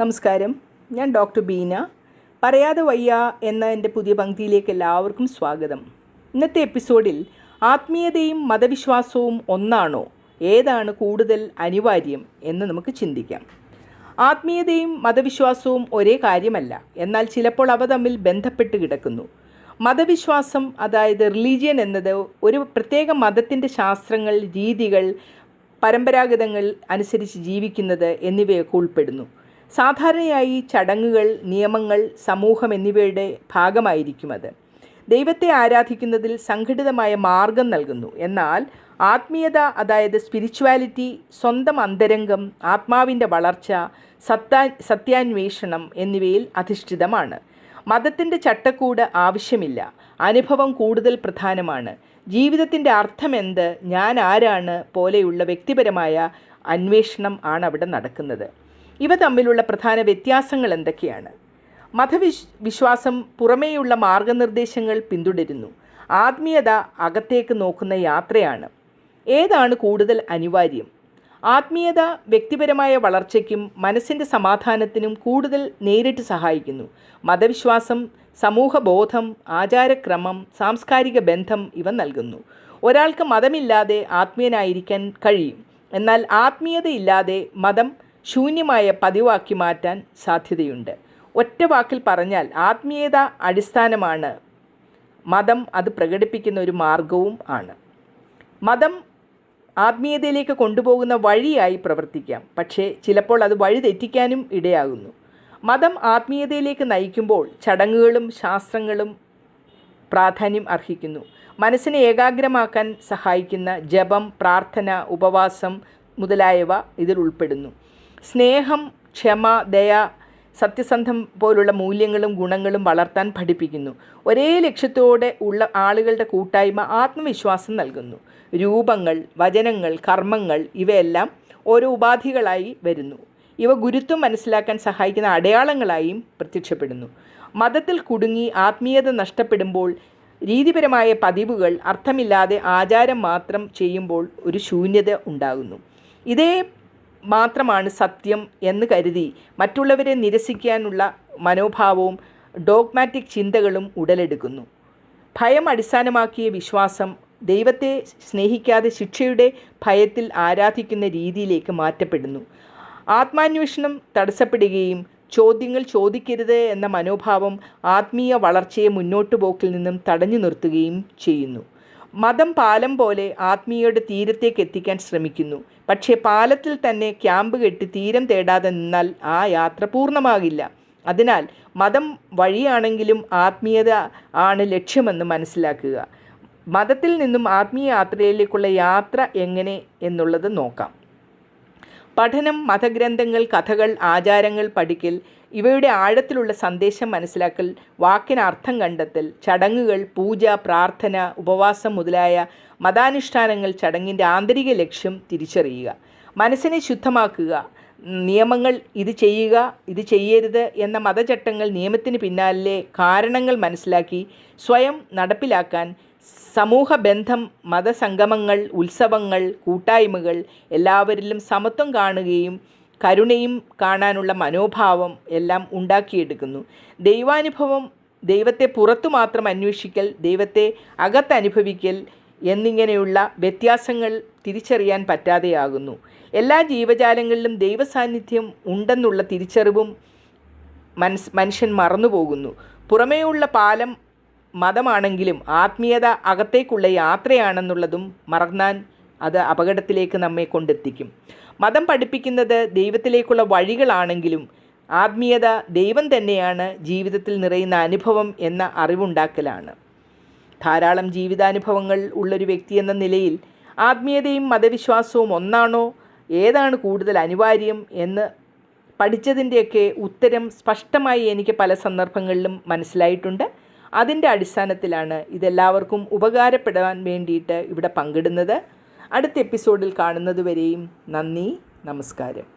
നമസ്കാരം. ഞാൻ ഡോക്ടർ ബീന. പറയാതെ വയ്യ എന്ന എന്റെ പുതിയ പങ്ക്തിയിലേക്ക് എല്ലാവർക്കും സ്വാഗതം. ഇന്നത്തെ എപ്പിസോഡിൽ ആത്മീയതയും മതവിശ്വാസവും ഒന്നാണോ? ഏതാണ് കൂടുതൽ അനിവാര്യം എന്ന് നമുക്ക് ചിന്തിക്കാം. ആത്മീയതയും മതവിശ്വാസവും ഒരേ കാര്യമല്ല. എന്നാൽ ചിലപ്പോൾ അവ തമ്മിൽ ബന്ധപ്പെട്ട് കിടക്കുന്നു. മതവിശ്വാസം അതായത് റിലീജിയൻ എന്നത് ഒരു പ്രത്യേക മതത്തിന്റെ ശാസ്ത്രങ്ങൾ രീതികൾ പരമ്പരാഗതങ്ങൾ അനുസരിച്ച് ജീവിക്കുന്നത് എന്നിവയൊക്കെ ഉൾപ്പെടുന്നു. സാധാരണയായി ചടങ്ങുകൾ നിയമങ്ങൾ സമൂഹം എന്നിവയുടെ ഭാഗമായിരിക്കും അത്. ദൈവത്തെ ആരാധിക്കുന്നതിൽ സംഘടിതമായ മാർഗം നൽകുന്നു. എന്നാൽ ആത്മീയത അതായത് സ്പിരിച്വാലിറ്റി സ്വന്തം അന്തരംഗം ആത്മാവിന്റെ വളർച്ച സത്താ സത്യാന്വേഷണം എന്നിവയിൽ അധിഷ്ഠിതമാണ്. മതത്തിന്റെ ചട്ടക്കൂട് ആവശ്യമില്ല. അനുഭവം കൂടുതൽ പ്രധാനമാണ്. ജീവിതത്തിന്റെ അർത്ഥമെന്ത് ഞാൻ ആരാണ് പോലെയുള്ള വ്യക്തിപരമായ അന്വേഷണം ആണ് അവിടെ നടക്കുന്നത്. ഇവ തമ്മിലുള്ള പ്രധാന വ്യത്യാസങ്ങൾ എന്തൊക്കെയാണ്? മതവിശ് വിശ്വാസം പുറമേയുള്ള മാർഗനിർദ്ദേശങ്ങൾ പിന്തുടരുന്നു. ആത്മീയത അകത്തേക്ക് നോക്കുന്ന യാത്രയാണ്. ഏതാണ് കൂടുതൽ അനിവാര്യം? ആത്മീയത വ്യക്തിപരമായ വളർച്ചയ്ക്കും മനസ്സിന്റെ സമാധാനത്തിനും കൂടുതൽ നേരിട്ട് സഹായിക്കുന്നു. മതവിശ്വാസം സമൂഹബോധം ആചാരക്രമം സാംസ്കാരിക ബന്ധം ഇവ നൽകുന്നു. ഒരാൾക്ക് മതമില്ലാതെ ആത്മീയനായിരിക്കാൻ കഴിയും. എന്നാൽ ആത്മീയതയില്ലാതെ മതം ശൂന്യമായ പതിവാക്കി മാറ്റാൻ സാധ്യതയുണ്ട്. ഒറ്റ വാക്കിൽ പറഞ്ഞാൽ ആത്മീയത അടിസ്ഥാനമാണ്. മതം അത് പ്രകടിപ്പിക്കുന്ന ഒരു മാർഗവും ആണ്. മതം ആത്മീയതയിലേക്ക് കൊണ്ടുപോകുന്ന വഴിയായി പ്രവർത്തിക്കാം. പക്ഷേ ചിലപ്പോൾ അത് വഴി തെറ്റിക്കാനും ഇടയാകുന്നു. മതം ആത്മീയതയിലേക്ക് നയിക്കുമ്പോൾ ചടങ്ങുകളും ശാസ്ത്രങ്ങളും പ്രാധാന്യം അർഹിക്കുന്നു. മനസ്സിനെ ഏകാഗ്രമാക്കാൻ സഹായിക്കുന്ന ജപം പ്രാർത്ഥന ഉപവാസം മുതലായവ ഇതിൽ ഉൾപ്പെടുന്നു. സ്നേഹം ക്ഷമ ദയ സത്യസന്ധം പോലുള്ള മൂല്യങ്ങളും ഗുണങ്ങളും വളർത്താൻ പഠിപ്പിക്കുന്നു. ഒരേ ലക്ഷ്യത്തോടെ ഉള്ള ആളുകളുടെ കൂട്ടായ്മ ആത്മവിശ്വാസം നൽകുന്നു. രൂപങ്ങൾ വചനങ്ങൾ കർമ്മങ്ങൾ ഇവയെല്ലാം ഓരോ ഉപാധികളായി വരുന്നു. ഇവ ഗുരുത്വം മനസ്സിലാക്കാൻ സഹായിക്കുന്ന അടയാളങ്ങളായും പ്രത്യക്ഷപ്പെടുന്നു. മതത്തിൽ കുടുങ്ങി ആത്മീയത നഷ്ടപ്പെടുമ്പോൾ രീതിപരമായ പതിവുകൾ അർത്ഥമില്ലാതെ ആചാരം മാത്രം ചെയ്യുമ്പോൾ ഒരു ശൂന്യത ഉണ്ടാകുന്നു. ഇതേ മാത്രമാണ് സത്യം എന്ന് കരുതി മറ്റുള്ളവരെ നിരസിക്കാനുള്ള മനോഭാവവും ഡോഗ്മാറ്റിക് ചിന്തകളും ഉടലെടുക്കുന്നു. ഭയം അടിസ്ഥാനമാക്കിയ വിശ്വാസം ദൈവത്തെ സ്നേഹിക്കാതെ ശിക്ഷയുടെ ഭയത്തിൽ ആരാധിക്കുന്ന രീതിയിലേക്ക് മാറ്റപ്പെടുന്നു. ആത്മാന്വേഷണം തടസ്സപ്പെടുകയും ചോദ്യങ്ങൾ ചോദിക്കരുത് എന്ന മനോഭാവം ആത്മീയ വളർച്ചയെ മുന്നോട്ടു പോക്കിൽ നിന്നും തടഞ്ഞു നിർത്തുകയും ചെയ്യുന്നു. മതം പാലം പോലെ ആത്മീയയുടെ തീരത്തേക്ക് എത്തിക്കാൻ ശ്രമിക്കുന്നു. പക്ഷേ പാലത്തിൽ തന്നെ ക്യാമ്പ് കെട്ടി തീരം തേടാതെ നിന്നാൽ ആ യാത്ര പൂർണമാകില്ല. അതിനാൽ മതം വഴിയാണെങ്കിലും ആത്മീയത ആണ് ലക്ഷ്യമെന്ന് മനസ്സിലാക്കുക. മതത്തിൽ നിന്നും ആത്മീയ യാത്രയിലേക്കുള്ള യാത്ര എങ്ങനെ എന്നുള്ളത് നോക്കാം. പഠനം മതഗ്രന്ഥങ്ങൾ കഥകൾ ആചാരങ്ങൾ പഠിക്കൽ ഇവയുടെ ആഴത്തിലുള്ള സന്ദേശം മനസ്സിലാക്കൽ വാക്കിന് അർത്ഥം കണ്ടെത്തൽ ചടങ്ങുകൾ പൂജ പ്രാർത്ഥന ഉപവാസം മുതലായ മതാനുഷ്ഠാനങ്ങൾ ചടങ്ങിന്റെ ആന്തരിക ലക്ഷ്യം തിരിച്ചറിയുക. മനസ്സിനെ ശുദ്ധമാക്കുക. നിയമങ്ങൾ ഇത് ചെയ്യുക ഇത് ചെയ്യരുത് എന്ന മതചട്ടങ്ങൾ നിയമത്തിന് പിന്നാലെ കാരണങ്ങൾ മനസ്സിലാക്കി സ്വയം നടപ്പിലാക്കാൻ സമൂഹ ബന്ധം മതസംഗമങ്ങൾ ഉത്സവങ്ങൾ കൂട്ടായ്മകൾ എല്ലാവരിലും സമത്വം കാണുകയും കരുണയും കാണാനുള്ള മനോഭാവം എല്ലാം ഉണ്ടാക്കിയെടുക്കുന്നു. ദൈവാനുഭവം ദൈവത്തെ പുറത്തു മാത്രം അന്വേഷിക്കൽ ദൈവത്തെ അകത്ത് അനുഭവിക്കൽ എന്നിങ്ങനെയുള്ള വ്യത്യാസങ്ങൾ തിരിച്ചറിയാൻ പറ്റാതെയാകുന്നു. എല്ലാ ജീവജാലങ്ങളിലും ദൈവസാന്നിധ്യം ഉണ്ടെന്നുള്ള തിരിച്ചറിവും മനസ് മനുഷ്യൻ മറന്നുപോകുന്നു. പുറമേയുള്ള പാലം മതമാണെങ്കിലും ആത്മീയത അകത്തേക്കുള്ള യാത്രയാണെന്നുള്ളതും മറന്നാൽ അത് അപകടത്തിലേക്ക് നമ്മെ കൊണ്ടെത്തിക്കും. മതം പഠിപ്പിക്കുന്നത് ദൈവത്തിലേക്കുള്ള വഴികളാണെങ്കിലും ആത്മീയത ദൈവം തന്നെയാണ് ജീവിതത്തിൽ നിറയുന്ന അനുഭവം എന്ന അറിവുണ്ടാക്കലാണ്. ധാരാളം ജീവിതാനുഭവങ്ങൾ ഉള്ളൊരു വ്യക്തി എന്ന നിലയിൽ ആത്മീയതയും മതവിശ്വാസവും ഒന്നാണോ? ഏതാണ് കൂടുതൽ അനിവാര്യം എന്ന് പഠിച്ചതിന്റെയൊക്കെ ഉത്തരം സ്പഷ്ടമായി എനിക്ക് പല സന്ദർഭങ്ങളിലും മനസ്സിലായിട്ടുണ്ട്. അതിന്റെ അടിസ്ഥാനത്തിലാണ് ഇതെല്ലാവർക്കും ഉപകാരപ്പെടാൻ വേണ്ടിയിട്ട് ഇവിടെ പങ്കിടുന്നത്. അടുത്ത എപ്പിസോഡിൽ കാണുന്നതുവരെയും നന്ദി നമസ്കാരം.